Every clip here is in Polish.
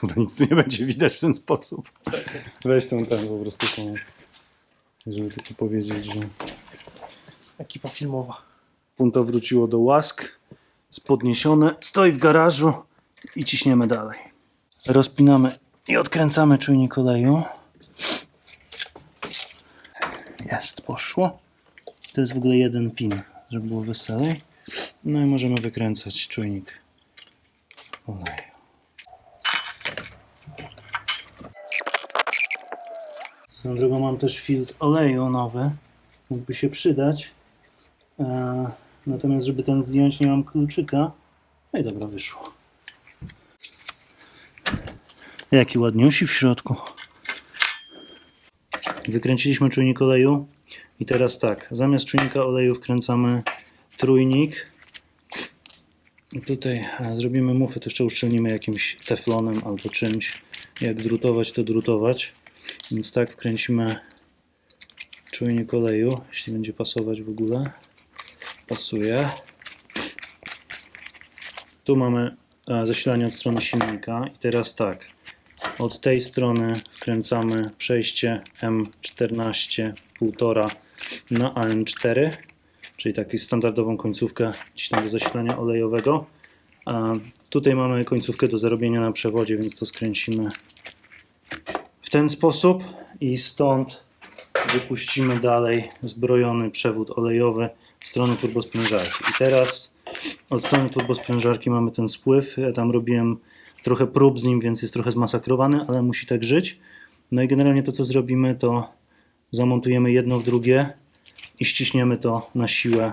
Chyba nic tu nie będzie widać w ten sposób. Weź tą ten po prostu tą, żeby tylko powiedzieć, że Ekipa filmowa. punto wróciło do łask, jest podniesione, stoi w garażu i ciśniemy dalej. Rozpinamy i odkręcamy czujnik oleju. Jest, poszło. To jest w ogóle jeden pin, żeby było weselej. No i możemy wykręcać czujnik oleju. Swoją drogą mam też filtr oleju nowy. Mógłby się przydać. E, natomiast żeby ten zdjąć nie mam kluczyka. No i dobra, wyszło. Jaki ładniusi w środku. Wykręciliśmy czujnik oleju i teraz tak, zamiast czujnika oleju wkręcamy trójnik. I tutaj e, zrobimy mufę, to jeszcze uszczelnimy jakimś teflonem albo czymś. Jak drutować, to drutować. Więc tak wkręcimy czujnik oleju, jeśli będzie pasować w ogóle. Pasuje. Tu mamy e, zasilanie od strony silnika i teraz tak. Od tej strony wkręcamy przejście M14 1,5 na AM4, czyli taką standardową końcówkę gdzieś tam do zasilania olejowego. A tutaj mamy końcówkę do zarobienia na przewodzie, więc to skręcimy w ten sposób i stąd wypuścimy dalej zbrojony przewód olejowy w stronę turbosprężarki. I teraz od strony turbosprężarki mamy ten spływ. Ja tam robiłem trochę prób z nim, więc jest trochę zmasakrowany, ale musi tak żyć. No i generalnie to, co zrobimy, to zamontujemy jedno w drugie i ściśniemy to na siłę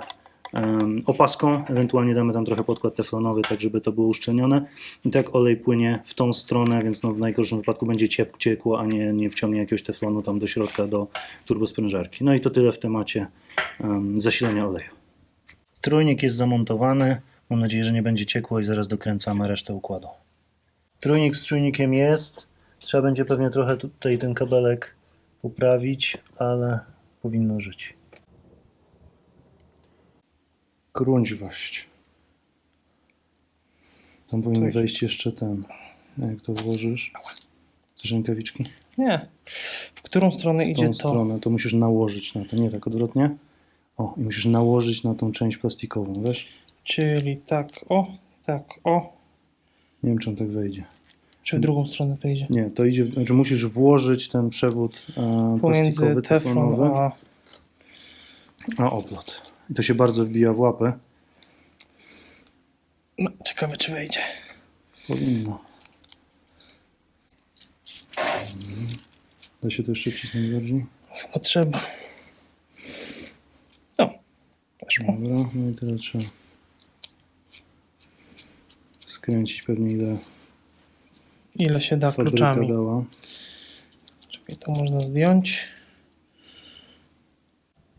opaską. Ewentualnie damy tam trochę podkład teflonowy, tak żeby to było uszczelnione. I tak olej płynie w tą stronę, więc no w najgorszym wypadku będzie ciep- ciekło, a nie, nie wciągnie jakiegoś teflonu tam do środka, do turbosprężarki. No i to tyle w temacie em, zasilania oleju. Trójnik jest zamontowany. Mam nadzieję, że nie będzie ciekło i zaraz dokręcamy resztę układu. Trójnik z czujnikiem jest. Trzeba będzie pewnie trochę tutaj ten kabelek poprawić, ale powinno żyć. Gruźwość. Tam powinien wejść jeszcze ten. Jak to włożysz? Chcesz rękawiczki? Nie. W którą stronę W idzie tą to? stronę to musisz nałożyć na to, nie tak odwrotnie. O, i musisz nałożyć na tą część plastikową, wiesz? Czyli tak, o, tak, o. Nie wiem, czy on tak wejdzie. Czy w drugą stronę to idzie? Nie, to idzie, znaczy musisz włożyć ten przewód e, Pomiędzy plastikowy, teflon a... a oplot. I to się bardzo wbija w łapę. No, ciekawe czy wejdzie. Powinno. Da się to jeszcze wcisnąć bardziej? Chyba trzeba. No. Weszło. Dobra, no i teraz trzeba skręcić pewnie ile Ile się da kluczami. dała. Czekaj, to można zdjąć.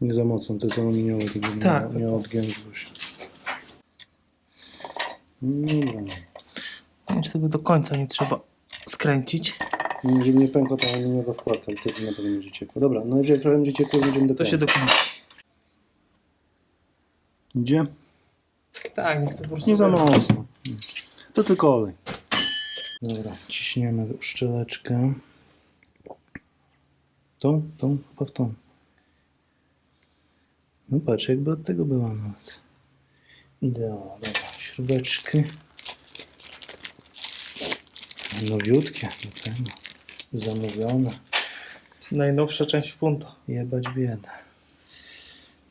Nie za mocno, to jest aluminiowe, to Tak, miało, tak, miało tak. odgięzło się. Dobra. Więc tego do końca nie trzeba skręcić. Żeby nie pękła ta aluminiowa wkładka, ale wtedy na pewno będzie ciepło. Dobra, no jeżeli trochę będzie ciepło, będziemy To dokończyć. się dokończy. Idzie? Tak, nie chcę po prostu... Nie za mocno. To tylko olej. Dobra, ciśniemy uszczeleczkę. Tą? Tą? Chyba w tą. No patrz, jakby od tego była nawet. Idealnie. Dobra, śrubeczki. Nowiutkie do tego. Zamówione. Najnowsza część w punto. Jebać biedę.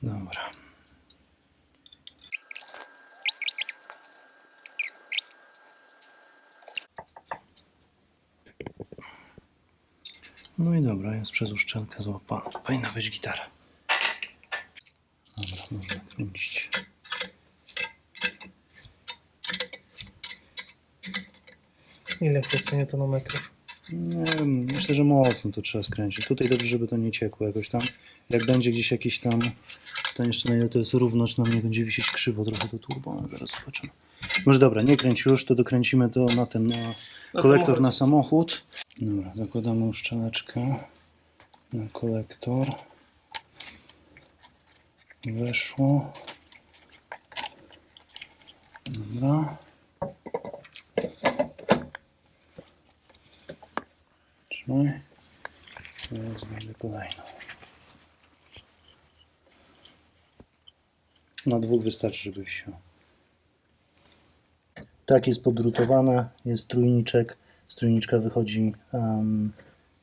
Dobra. No i dobra, jest przez uszczelkę złapana. Powinna być gitara. Dobra, można kręcić. Ile chcesz to newtonometrów? Nie wiem, myślę, że mocno to trzeba skręcić. Tutaj dobrze, żeby to nie ciekło jakoś tam. Jak będzie gdzieś jakiś tam, to jeszcze na ile to jest równo, czy nam nie będzie wisieć krzywo trochę to turbo, ale zaraz zobaczymy. Może dobra, nie kręć już, to dokręcimy to na ten, na Na kolektor samochód. na samochód. Dobra, zakładamy uszczeleczkę na kolektor. Weszło. Dobra. I teraz znajdę kolejną. Na dwóch wystarczy, żeby wisiał. Tak jest podrutowane, jest trójniczek, z trójniczka wychodzi, em,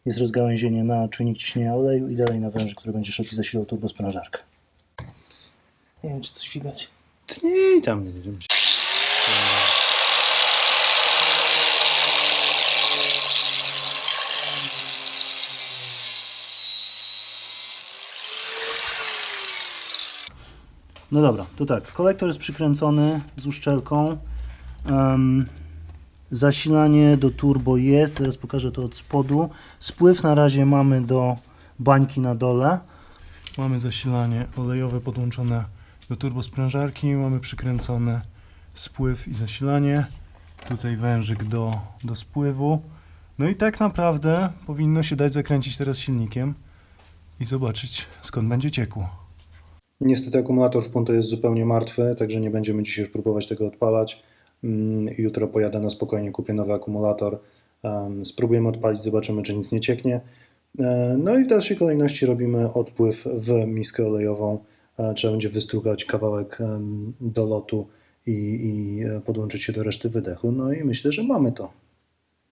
jest rozgałęzienie na czujnik ciśnienia oleju i dalej na węży, który będzie szedł zasilał turbosprężarkę. Nie wiem, czy coś widać. Nie, tam. No dobra, to tak. Kolektor jest przykręcony z uszczelką. Em, zasilanie do turbo jest. Teraz pokażę to od spodu. Spływ na razie mamy do bańki na dole. Mamy zasilanie olejowe podłączone do turbosprężarki. Mamy przykręcone spływ i zasilanie. Tutaj wężyk do, do spływu. No i tak naprawdę powinno się dać zakręcić teraz silnikiem i zobaczyć skąd będzie ciekło. Niestety akumulator w Punto jest zupełnie martwy, także nie będziemy dzisiaj już próbować tego odpalać. Mm, Jutro pojadę na spokojnie, kupię nowy akumulator. Em, Spróbujemy odpalić, zobaczymy czy nic nie cieknie. E, No i w dalszej kolejności robimy odpływ w miskę olejową. E, Trzeba będzie wystrugać kawałek do lotu i, i e, podłączyć się do reszty wydechu. No i myślę, że mamy to.